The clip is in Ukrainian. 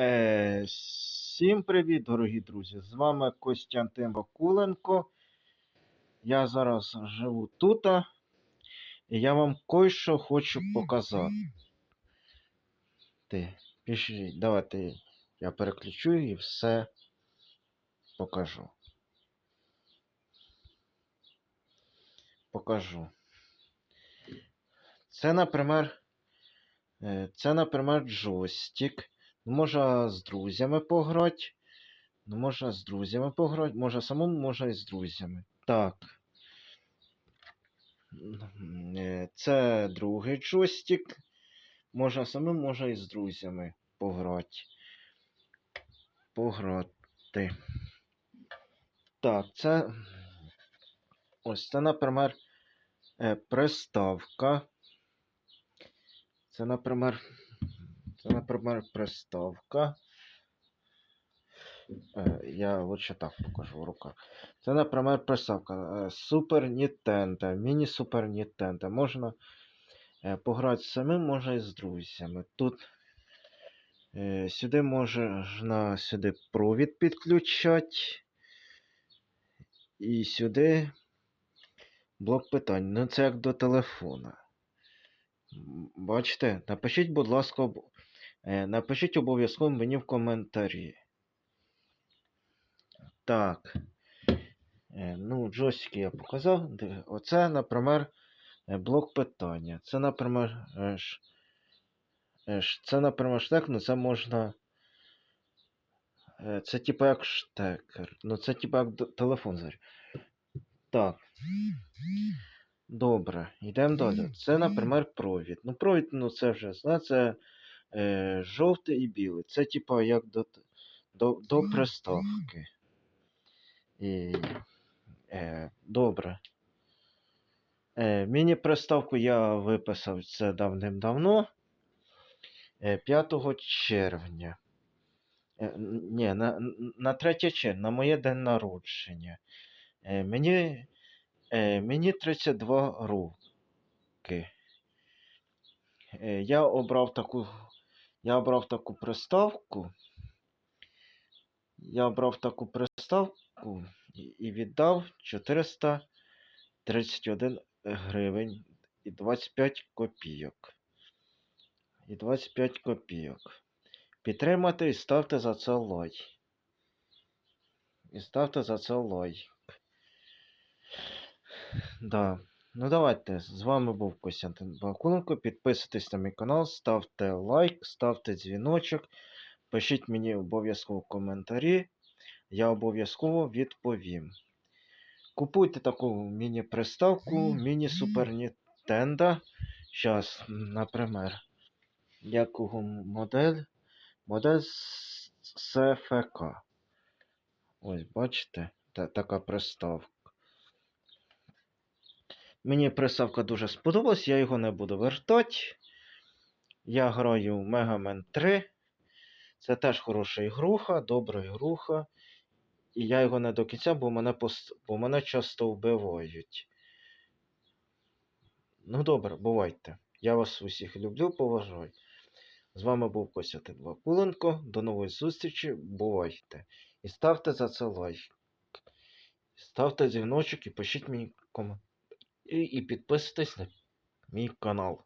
Е, всім привіт, дорогі друзі! З вами Костянтин Вакуленко. Я зараз живу тут, і я вам кое-що хочу показати. Пишіть, давайте я переключу і все покажу. Покажу. Це, наприклад, е, це, наприклад, джойстик. Ну, Можна з друзями пограти. Ну, можна з друзями пограти. Може самому, можна і з друзями. Так. Е, Це другий джойстик. Можна самим, можна і з друзями пограти. Пограти. Так, це. Ось це, наприклад, е, приставка. Це, наприклад, це, наприклад, приставка. Е, Я лучше так покажу в руках. Це, наприклад, приставка е, Super Nintendo, міні Super Nintendo. Можна е, пограти самим, можна і з друзями. Тут сюди можна сюди провід підключати. І сюди блок питань. Ну, це як до телефона. Бачите? Напишіть, будь ласка, напишіть обов'язково мені в коментарі. Так. Е, Ну, джойстики я показав. Оце, наприклад, е, блок питання. Це, наприклад, е, е, це, наприклад, штек, ну це можна. е, Це типу як штекер. Ну це типу як телефон. Так. Добре, йдемо далі. Це, наприклад, провід. Ну, провід, ну це вже знаєте, це е, жовтий і білий. Це типу як до, до, до приставки. І, е, добре. Е, міні-приставку я виписав це давним-давно. Е, 5 червня. Е, ні, на, на 3 червня, на моє день народження. Е, мені, е, мені 32 роки. Е, я обрав таку. Я обрав таку приставку. Я обрав таку приставку і, віддав 431 гривень і 25 копійок. І 25 копійок. Підтримайте і ставте за це лайк. І ставте за це лайк. Да. Ну давайте. З вами був Костянтин Бакуленко. Підписуйтесь на мій канал, ставте лайк, ставте дзвіночок. Пишіть мені обов'язково коментарі. Я обов'язково відповім. Купуйте таку міні-приставку, міні-супер Nintendo. Зараз, наприклад, якого модель? Модель СФК. Ось, бачите, та, така приставка. Мені приставка дуже сподобалась, я його не буду вертати. Я граю Mega Man 3. Це теж хороша ігруха, добра ігруха. І я його не до кінця, бо мене, пост... бо мене часто вбивають. Ну добре, бувайте. Я вас усіх люблю, поважаю. З вами був Костянтин Вакуленко. До нової зустрічі. Бувайте. І ставте за це лайк. Ставте дзвіночок і пишіть мені коментарі. І, підписуйтесь на мій канал.